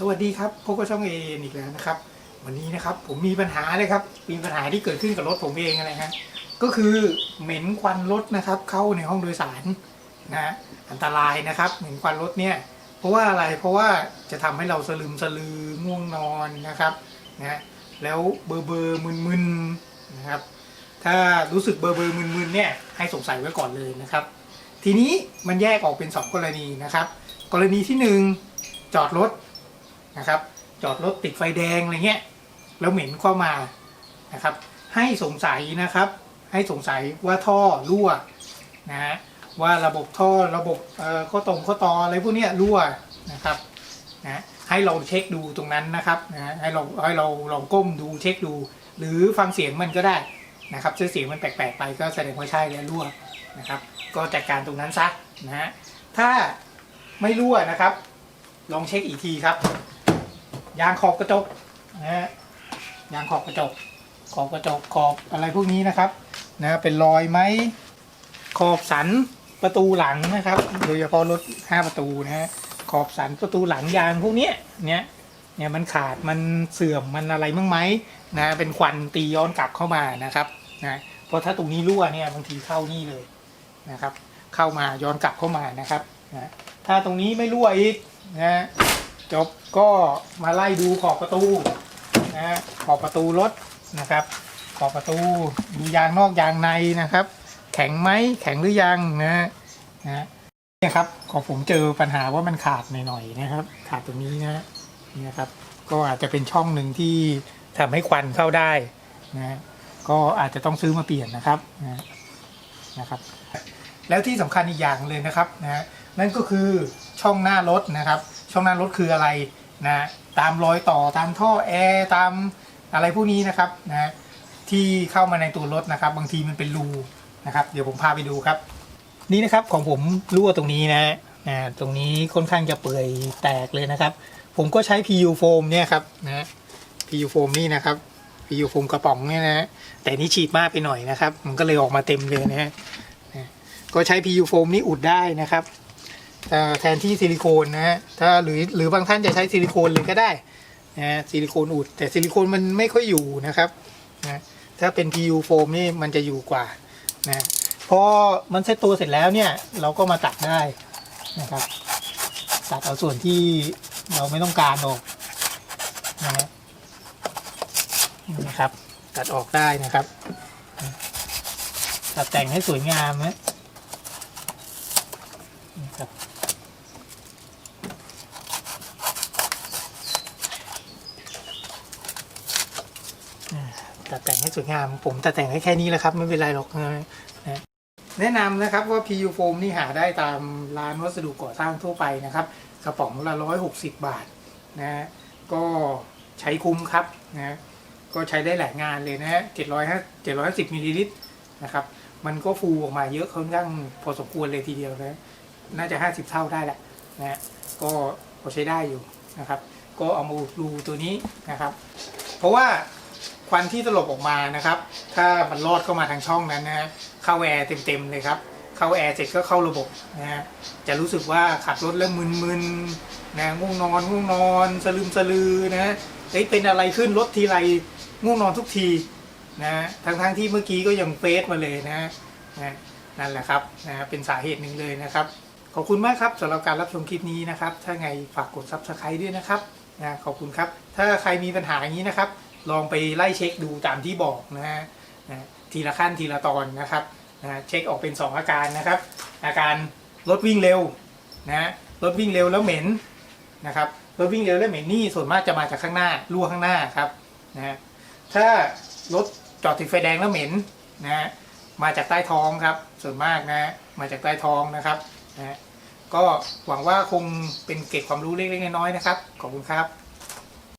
สวัสดีครับพบกับช่องเออีกแล้วนะครับ วันนี้นะครับผมมีปัญหาเลยครับมีปัญหาที่เกิดขึ้นกับรถผมเองอะไรฮะก็คือเหม็นควันรถนะครับเข้าในห้องโดยสารนะอันตรายนะครับเหม็นควันรถเนี่ยเพราะว่าอะไรเพราะว่าจะทำให้เราสลืมสลือง่วงนอนนะครับนะแล้วเบอร์เบอร์มึนๆนนะครับถ้ารู้สึกเบอร์เบอร์มึนๆเนี่ยให้สงสัยไว้ก่อนเลยนะครับ ทีนี้มันแยกออกเป็น 2 กรณีนะครับ กรณีที่ 1 จอดรถ นะครับ จอดรถติดไฟแดงอะไรเงี้ยแล้วเหม็นเข้ามานะครับ ให้สงสัยนะครับ ให้สงสัยว่าท่อรั่วนะฮะว่าระบบท่อระบบเอ่อข้อตรงข้อต่ออะไรพวกเนี้ยรั่วนะครับนะให้เราเช็คดูตรงนั้นนะครับนะให้เราให้เราลองก้มดูเช็คดู หรือฟังเสียงมันก็ได้นะครับถ้าเสียงมันแปลกๆไปก็แสดงว่าใช่แล้วรั่วนะครับ ก็จัดการตรงนั้นซะนะฮะถ้าไม่รั่วนะครับ ลองเช็คอีกทีครับ ยางขอบกระจกนะฮะยางขอบกระจก ขอบกระจกขอบอะไรพวกนี้นะครับนะเป็นรอยไหมขอบสันประตูหลังนะครับโดยเฉพาะรถ5ประตูนะฮะขอบสันประตูหลังยางพวกนี้เนี่ยเนี่ยมันขาดมันเสื่อมมันอะไรบ้งไหมนะเป็นควันตีย้อนกลับเข้ามานะครับนะเพราะถ้าตรงนี้รั่วเนี่ยบางทีเข้านี่เลยนะครับ เข้ามาย้อนกลับเข้ามานะครับนะถ้าตรงนี้ไม่รั่วอีกนะ จบก็มาไล่ดูขอบประตูนะฮะขอบประตูรถนะครับ ขอบประตูดูยางนอกยางในนะครับ แข็งไหมแข็งหรือยังนะฮะนะเนี่ยครับของผมเจอปัญหาว่ามันขาดหน่อยๆนะครับ ขาดตรงนี้นะนี่นะครับ ก็อาจจะเป็นช่องหนึ่งที่ทำให้ควันเข้าได้นะฮะก็อาจจะต้องซื้อมาเปลี่ยนนะครับนะนะครับ แล้วที่สำคัญอีกอย่างเลยนะครับนะนั่นก็คือช่องหน้ารถนะครับ ช่องหน้ารถคืออะไรนะตามรอยต่อตามท่อแอร์ตามอะไรพวกนี้นะครับนะที่เข้ามาในตัวรถนะครับ บางทีมันเป็นรูนะครับ เดี๋ยวผมพาไปดูครับ นี่นะครับของผมรั่วตรงนี้นะนะตรงนี้ค่อนข้างจะเปื่อยแตกเลยนะครับ ผมก็ใช้ PU foam เนี่ยครับนะ PU foam นี่นะครับ PU foam กระป๋องเนี่ยนะแต่นี่ฉีดมากไปหน่อยนะครับ มันก็เลยออกมาเต็มเลยนะฮะก็ใช้ PU foam นี่อุดได้นะครับ แทนที่ซิลิโคนนะฮะถ้าหรือหรือบางท่านจะใช้ซิลิโคนเลยก็ได้นะฮะซิลิโคนอุด แต่ซิลิโคนมันไม่ค่อยอยู่นะครับนะถ้าเป็น PU foam นี่มันจะอยู่กว่านะพอมันเซตตัวเสร็จแล้วเนี่ยเราก็มาตัดได้นะครับ ตัดเอาส่วนที่เราไม่ต้องการออกนะฮะนะครับ ตัดออกได้นะครับ ตัดแต่งให้สวยงามนะครับ ตัดแต่งให้สวยงาม ผมตัดแต่งให้แค่นี้แหละครับ ไม่เป็นไรหรอกนะนะแนะนำนะครับว่า PU foam นี่หาได้ตามร้านวัสดุก่อสร้างทั่วไปนะครับ กระป๋องละร้อยหกสิบบาทนะฮะก็ใช้คุ้มครับนะก็ใช้ได้หลายงานเลยนะฮะเจ็ดร้อยห้าเจ็ดร้อยสิบมิลลิลิตรนะครับ มันก็ฟูออกมาเยอะค่อนข้างพอสมควรเลยทีเดียวนะน่าจะ 50 เท่าได้แหละนะฮะก็พอใช้ได้อยู่นะครับ ก็เอามาดูตัวนี้นะครับ เพราะว่า ควันที่ตลบออกมานะครับ ถ้ามันลอดเข้ามาทางช่องนั้นนะฮะเข้าแอร์เต็มๆเลยครับเข้าแอร์เสร็จก็เข้าระบบนะฮะจะรู้สึกว่าขับรถแล้วมึนๆนะง่วงนอนง่วงนอนสลืมสลือนะฮะเอ้ยเป็นอะไรขึ้นรถทีไรง่วงนอนทุกทีนะฮะทั้งๆที่เมื่อกี้ก็ยังเฟซมาเลยนะฮะนะนั่นแหละครับนะฮะเป็นสาเหตุหนึ่งเลยนะครับ ขอบคุณมากครับสำหรับการรับชมคลิปนี้นะครับ ถ้าไงฝากกด subscribe ด้วยนะครับนะขอบคุณครับ ถ้าใครมีปัญหาอย่างนี้นะครับ ลองไปไล่เช็คดูตามที่บอกนะฮะนะทีละขั้นทีละตอนนะครับนะเช็คออกเป็น 2 อาการนะครับ อาการรถวิ่งเร็วนะรถวิ่งเร็วแล้วเหม็นนะครับรถวิ่งเร็วแล้วเหม็นนี่ส่วนมากจะมาจากข้างหน้ารั่วข้างหน้าครับนะฮะถ้ารถจอดติดไฟแดงแล้วเหม็นนะฮะมาจากใต้ท้องครับ ส่วนมากนะฮะมาจากใต้ท้องนะครับนะฮะก็หวังว่าคงเป็นเกร็ดความรู้เล็กๆน้อยๆนะครับ ขอบคุณครับ